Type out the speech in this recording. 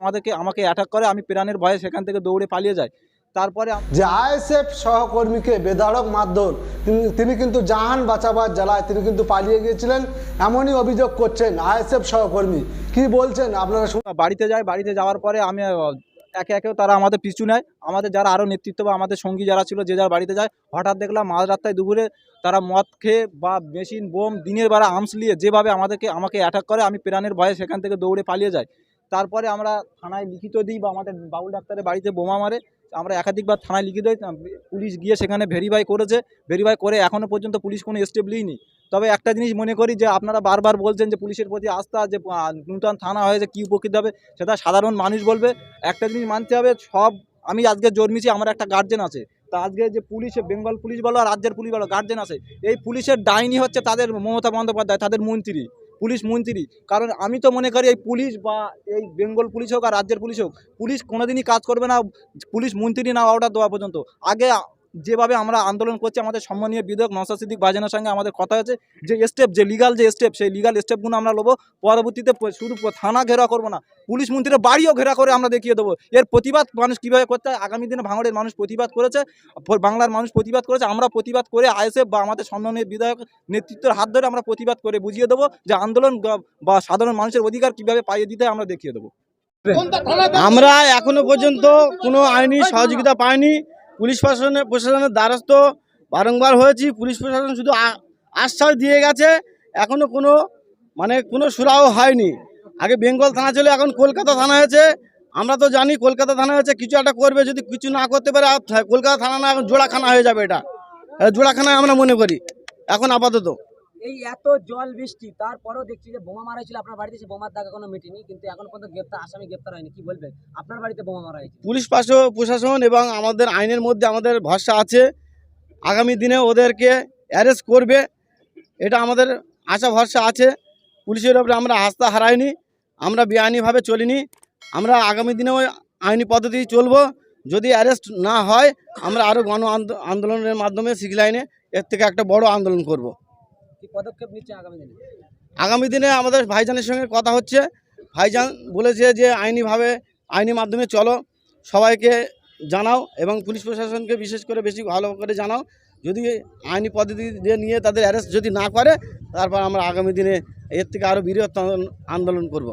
আমাদেরকে আমাকে অ্যাটাক করে আমি প্রাণের ভয়ে সেখান থেকে দৌড়ে পালিয়ে যাই। তারপরে যে আইএসএফ সহকর্মীকে বেধড়ক মারধর তিনি তিনি কিন্তু জাহান বাঁচাবার জ্বালায় তিনি কিন্তু পালিয়ে গিয়েছিলেন এমনই অভিযোগ করছেন আইএসএফ সহকর্মী। কি বলছেন আপনারা বাড়িতে যায় বাড়িতে যাওয়ার পরে আমি একে একেও তারা আমাদের পিছু নেয়। আমাদের যারা আরও নেতৃত্ব বা আমাদের সঙ্গী যারা ছিল যে যার বাড়িতে যায় হঠাৎ দেখলাম মাঝ রাস্তায় দুপুরে তারা মদ খেয়ে বা মেশিন বোম দিনের বেলা আর্মস নিয়ে যেভাবে আমাদেরকে আমাকে অ্যাটাক করে আমি প্রাণের ভয়ে সেখান থেকে দৌড়ে পালিয়ে যাই। তারপরে আমরা থানায় লিখিত দিই বা আমাদের বাবুল ডাক্তারের বাড়িতে বোমা মারে, আমরা একাধিকবার থানায় লিখিত দিই পুলিশ গিয়ে সেখানে ভেরিফাই করেছে ভেরিফাই করে এখনও পর্যন্ত পুলিশ কোনো স্টেপ নিইনি তবে একটা জিনিস মনে করি যে আপনারা বারবার বলছেন যে পুলিশের প্রতি আস্থা, যে নূতন থানা হয়েছে, কী উপকৃত হবে, সেটা সাধারণ মানুষ বলবে। একটা জিনিস মানতে হবে, সব, আমি আজকে জন্মেছি, আমার একটা গার্জেন আছে। তা আজকে যে পুলিশ, বেঙ্গল পুলিশ বলো আর রাজ্যের পুলিশ বলো গার্জেন আছে। এই পুলিশের ডাইনি হচ্ছে তাদের মমতা বন্দ্যোপাধ্যায়, তাদের মন্ত্রী। পুলিশ মন্ত্রী। কারণ আমি তো মনে করি এই পুলিশ বা এই বেঙ্গল পুলিশ হোক আর রাজ্যের পুলিশ হোক, পুলিশ কোনোদিনই কাজ করবে না, পুলিশ মন্ত্রী না অর্ডার দেওয়া পর্যন্ত। আগে যেভাবে আমরা আন্দোলন করছি, আমাদের সম্মানীয় বিধায়ক নওশাদ সিদ্দিক বাজানের সঙ্গে আমাদের কথা হয়েছে, যে স্টেপ যে লিগাল যে স্টেপ সেই লিগাল স্টেপগুলো আমরা নেব। পরবর্তীতে শুধু থানা ঘেরা করব না, পুলিশ মন্ত্রীর বাড়িও ঘেরা করে আমরা দেখিয়ে দেবো। এর প্রতিবাদ মানুষ কীভাবে করতে হয়? আগামী দিনে ভাঙড়ের মানুষ প্রতিবাদ করেছে বাংলার মানুষ প্রতিবাদ করেছে, আমরা প্রতিবাদ করে আইএসএফ বা আমাদের সম্মানীয় বিধায়ক নেতৃত্বের হাত ধরে আমরা প্রতিবাদ করে বুঝিয়ে দেবো যে আন্দোলন বা সাধারণ মানুষের অধিকার কীভাবে পাইয়ে দিতে আমরা দেখিয়ে দেবো। আমরা এখনও পর্যন্ত কোনো আইনি সহযোগিতা পাইনি। পুলিশ প্রশাসনের প্রশাসনের দ্বারস্থ বারংবার হয়েছি। পুলিশ প্রশাসন শুধু আশ্বাস দিয়ে গেছে। এখনও কোনো মানে কোনো সুরাও হয়নি। আগে বেঙ্গল থানা ছিল, এখন কলকাতা থানা হয়েছে। আমরা তো জানি কলকাতা থানা হয়েছে, কিছু একটা করবে, যদি কিছু না করতে পারে কলকাতা থানা না এখন জোড়াখানা হয়ে যাবে এটা। জোড়াখানা আমরা মনে করি। এখন আপাতত। এই এত জল বৃষ্টি, তারপরেও দেখছি যে বোমা মারা হয়েছিল, আপনার বাড়িতে সে বোমার দাগ এখনও মেটেনি, কিন্তু এখন পর্যন্ত গ্রেপ্তার, আসামি গ্রেপ্তার হয়নি, কি বলবেন? আপনার বাড়িতে বোমা মারা হয়েছে। পুলিশ প্রশাসন এবং আমাদের আইনের মধ্যে আমাদের ভরসা আছে, আগামী দিনে ওদেরকে অ্যারেস্ট করবে, এটা আমাদের আশা, ভরসা আছে। পুলিশের ওপরে আমরা আস্থা হারাইনি, আমরা বেআইনিভাবে চলিনি, আমরা আগামী দিনেও আইনি পদ্ধতি চলবো, যদি অ্যারেস্ট না হয়, আমরা আরও গণ আন্দো- আন্দোলনের মাধ্যমে সিভিল লাইনে এর থেকে একটা বড় আন্দোলন করব। আগামী দিনে? আমাদের ভাইজানের সঙ্গে কথা হচ্ছে। ভাইজান বলেছে যে আইনিভাবে, আইনি মাধ্যমে চলো। সবাইকে জানাও এবং পুলিশ প্রশাসনকে বিশেষ করে বেশি ভালো করে জানাও। যদি আইনি পদ্ধতি দিয়ে নিয়ে তাদের অ্যারেস্ট যদি না করে, তারপর আমরা আগামী দিনে এর থেকে আরও বৃহত্তর আন্দোলন করব।